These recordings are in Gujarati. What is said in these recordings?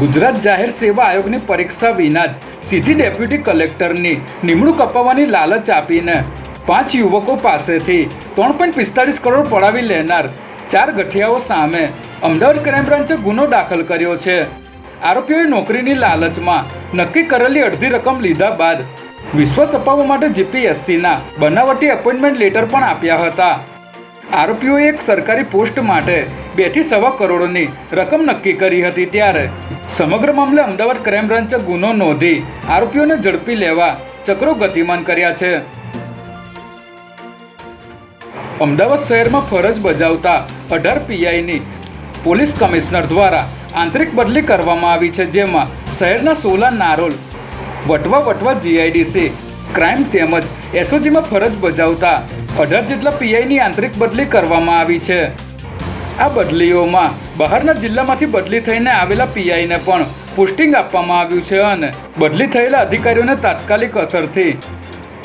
ગુજરાત જાહેર સેવા આયોગની પરીક્ષા વિના જ સીધી ડેપ્યુટી કલેક્ટરની નિમણૂક અપાવવાની લાલચ આપીને પાંચ યુવકો પાસેથી ત્રણ પોઈન્ટ પિસ્તાળીસ કરોડ પડાવી લેનાર ચાર ગઠિયાઓ સામે અમદાવાદ ક્રાઇમ બ્રાન્ચે ગુનો દાખલ કર્યો છે. આરોપીઓએ નોકરીની લાલચમાં નક્કી કરેલી અડધી રકમ લીધા બાદ વિશ્વાસ અપાવવા માટે જીપીએસસીના બનાવટી એપોઇન્ટમેન્ટ લેટર પણ આપ્યા હતા. આરોપીઓએ એક સરકારી પોસ્ટ માટે બેથી સવા કરોડની રકમ નક્કી કરી હતી ત્યારે સમગ્ર મામલે અમદાવાદ ક્રાઇમ બ્રાન્ચે ગુનો નોંધી આરોપીઓને ઝડપી લેવા ચક્રો ગતિમાન કર્યા છે. અમદાવાદ શહેરમાં ફરજ બજાવતા અઢાર પીઆઈની પોલીસ કમિશનર દ્વારા આંતરિક બદલી કરવામાં આવી છે, જેમાં શહેરના સોલા નારોલ, વટવા વટવા જીઆઈડીસી, ક્રાઇમ તેમજ એસઓજીમાં ફરજ બજાવતા અઢાર જેટલા પીઆઈની આંતરિક બદલી કરવામાં આવી છે. આ બદલીઓમાં બહારના જિલ્લામાંથી બદલી થઈને આવેલા પીઆઈને પણ પોસ્ટિંગ આપવામાં આવ્યું છે અને બદલી થયેલા અધિકારીઓને તાત્કાલિક અસરથી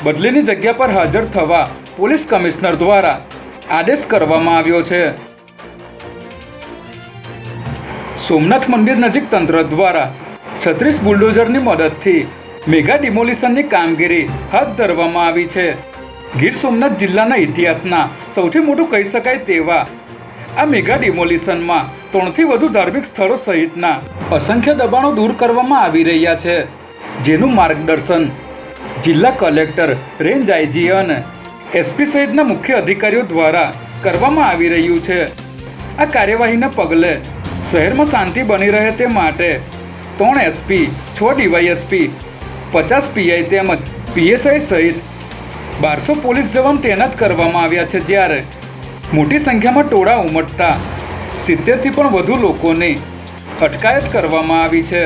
બદલીની જગ્યા પર હાજર થવા પોલીસ કમિશનર દ્વારા આદેશ કરવામાં આવ્યો છે. સોમનાથ મંદિર નજીક તંત્ર દ્વારા છત્રીસ બુલડોઝરની મદદથી મેગા ડિમોલિશનની કામગીરી હાથ ધરવામાં આવી છે. ગીર સોમનાથ જિલ્લાના ઇતિહાસના સૌથી મોટું કહી શકાય તેવા આ મેગા ડિમોલિશનમાં ત્રણથી વધુ ધાર્મિક સ્થળો સહિતના અસંખ્ય દબાણો દૂર કરવામાં આવી રહ્યા છે. જેનું માર્ગદર્શન જિલ્લા કલેક્ટર રેન્જ આઈજી અને એસપી સહિતના મુખ્ય અધિકારીઓ દ્વારા કરવામાં આવી રહ્યું છે. આ કાર્યવાહીના પગલે શહેરમાં શાંતિ બની રહે તે માટે ત્રણ એસપી, છ ડીવાયએસપી, પચાસ પીઆઈ તેમજ પીએસઆઈ સહિત બારસો પોલીસ જવાન તૈનાત કરવામાં આવ્યા છે. જ્યારે મોટી સંખ્યામાં ટોળા ઉમટતા સિત્તેરથી પણ વધુ લોકોને અટકાયત કરવામાં આવી છે.